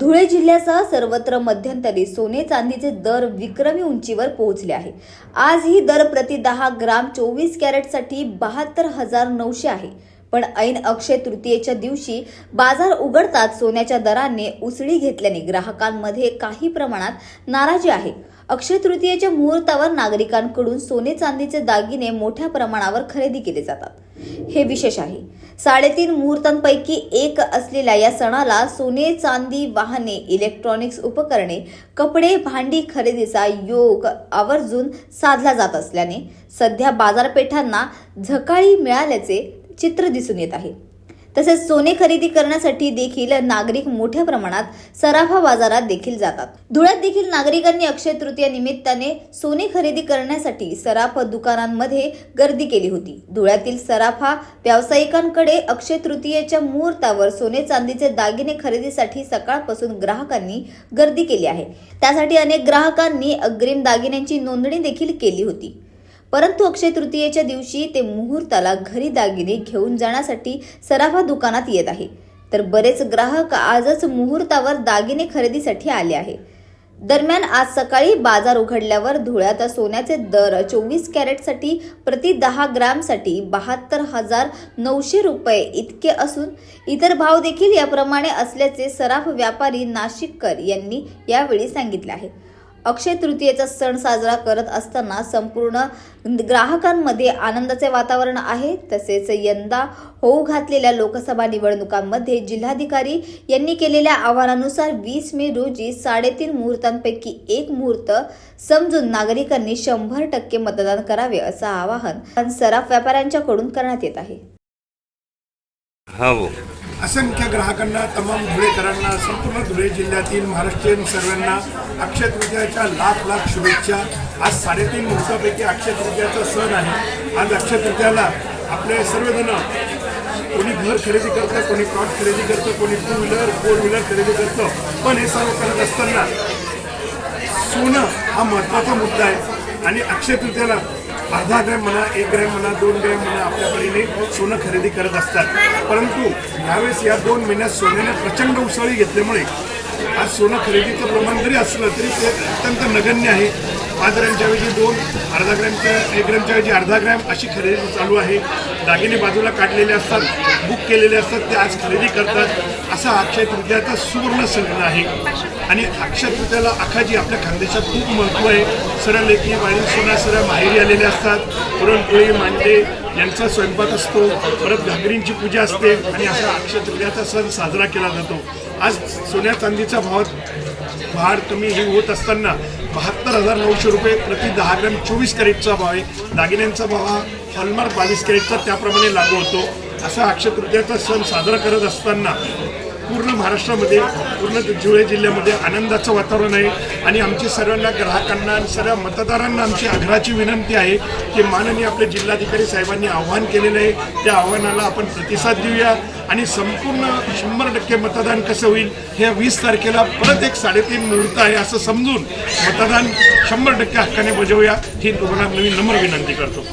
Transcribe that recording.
धुळे जिल्ह्यासह सर्वत्र मध्यंतरी सोने चांदीचे दर विक्रमी उंचीवर पोहोचले आहे. आज ही दर प्रति दहा ग्राम चोवीस कॅरेटसाठी बहात्तर हजार नऊशे आहे. पण ऐन अक्षय तृतीयेच्या दिवशी बाजार उघडताच सोन्याच्या दराने उसळी घेतल्याने ग्राहकांमध्ये काही प्रमाणात नाराजी आहे. अक्षय तृतीयेच्या मुहूर्तावर नागरिकांकडून सोने चांदीचे दागिने मोठ्या प्रमाणावर खरेदी केले जातात. हे विशेष आहे. साडेतीन मुहूर्तांपैकी एक असलेल्या या सणाला सोने चांदी वाहने इलेक्ट्रॉनिक्स उपकरणे कपडे भांडी खरेदीचा योग आवर्जून साधला जात असल्याने सध्या बाजारपेठांना झकाळी मिळाल्याचे चित्र दिसून येत आहे. तसेच सोने खरेदी करण्यासाठी देखील नागरिक मोठ्या प्रमाणात सराफा बाजारात देखील जातात. धुळ्यात देखील नागरिकांनी अक्षय तृतीया निमित्ताने सोने खरेदी करण्यासाठी सराफा दुकानांमध्ये गर्दी केली होती. धुळ्यातील सराफा व्यावसायिकांकडे अक्षय तृतीयेच्या मुहूर्तावर सोने चांदीचे दागिने खरेदीसाठी सकाळपासून ग्राहकांनी गर्दी केली आहे. त्यासाठी अनेक ग्राहकांनी अग्रिम दागिन्यांची नोंदणी देखील केली होती. परंतु अक्षय तृतीयेच्या दिवशी ते मुहूर्ताला घरी दागिने घेऊन जाण्यासाठी सराफा दुकानात येत आहे. तर बरेच ग्राहक आजच मुहूर्तावर दागिने खरेदीसाठी आले आहे. दरम्यान आज सकाळी बाजार उघडल्यावर धुळ्यात सोन्याचे दर चोवीस कॅरेटसाठी प्रति दहा ग्रामसाठी बहात्तर हजार नऊशे रुपये इतके असून इतर भाव देखील याप्रमाणे असल्याचे सराफ व्यापारी नाशिककर यांनी यावेळी सांगितले आहे. अक्षय तृतीयेचा सण साजरा करत असताना संपूर्ण ग्राहकांमध्ये आनंदाचे वातावरण आहे. तसेच यंदा होऊ घातलेल्या लोकसभा निवडणुकांमध्ये जिल्हाधिकारी यांनी केलेल्या आवाहनानुसार वीस मे रोजी साडेतीन मुहूर्तांपैकी एक मुहूर्त समजून नागरिकांनी शंभर टक्के मतदान करावे असं आवाहन सराफ व्यापाऱ्यांच्याकडून करण्यात येत आहे. हा असंख्य ग्राहकांना तमाम धुळेकरांना संपूर्ण धुळे जिल्ह्यातील महाराष्ट्रीयन सर्वांना अक्षय तृतीयाच्या लाख लाख शुभेच्छा. आज साडेतीन दिवसापैकी अक्षय तृतीयाचा सण आहे. आज अक्षय तृतीयाला आपले सर्वजण कोणी घर खरेदी करतं कोणी प्लॉट खरेदी करतं कोणी टू व्हीलर फोर व्हीलर खरेदी करतं. पण हे सर्व करत असताना सोनं हा महत्त्वाचा मुद्दा आहे. आणि अक्षय तृतीयाला अर्धा ग्रॅम म्हणा एक ग्रॅम म्हणा दोन ग्रॅम म्हणा आपल्या परीने सोनं खरेदी करत असतात. परंतु यावेळेस या दोन महिन्यात सोन्याने प्रचंड उसळी घेतल्यामुळे आज सोनं खरेदीचं प्रमाण जरी असलं तरी ते अत्यंत नगण्य आहे. पाच ग्रॅमच्या ऐवजी दोन अर्धा ग्रॅमच्या एक ग्रॅमच्या ऐवजी अर्धा ग्रॅम अशी खरेदी चालू आहे. दागिने बाजूला काढलेले असतात बुक केलेले असतात ते आज खरेदी करतात. असा अक्षय तृतीयाचा सुवर्ण सण आहे. आणि अक्षय तृतीयाला अखाजी आपल्या खानदेशात खूप महत्त्व आहे. सरळ लेखी वाणी सोना सरळ माहेरी आलेले असतात. पुरणपोळी मांडे यांचा स्वयंपाक असतो परत घागरींची पूजा असते आणि असा अक्षयतृतीयाचा सण साजरा केला जातो. आज सोन्या चांदीचा भाव भार कमी हे होत असताना बहात्तर हजार नऊशे रुपये प्रति दहा ग्रॅम चोवीस कॅरेटचा भाव आहे. दागिन्यांचा भाव हा हॉलमार्क बावीस कॅरेटचा त्याप्रमाणे लागू होतो. असा अक्षतृतीयाचा सण साजरा करत असताना पूर्ण महाराष्ट्रामध्ये पूर्ण धुळे जिल्ह्यामध्ये आनंदाचं वातावरण आहे. आणि आमची सर्वांना ग्राहकांना आणि सर्व मतदारांना आमची आग्रहाची विनंती आहे की माननीय आपले जिल्हाधिकारी साहेबांनी आव्हान केलेलं आहे. त्या आव्हानाला आपण प्रतिसाद देऊया आणि संपूर्ण शंभर टक्के मतदान कसं होईल हे वीस तारखेला परत एक साडेतीन मुहूर्त आहे असं समजून मतदान शंभर टक्के हक्काने बजावूया. ही तुम्हाला नवीन नम्र विनंती करतो.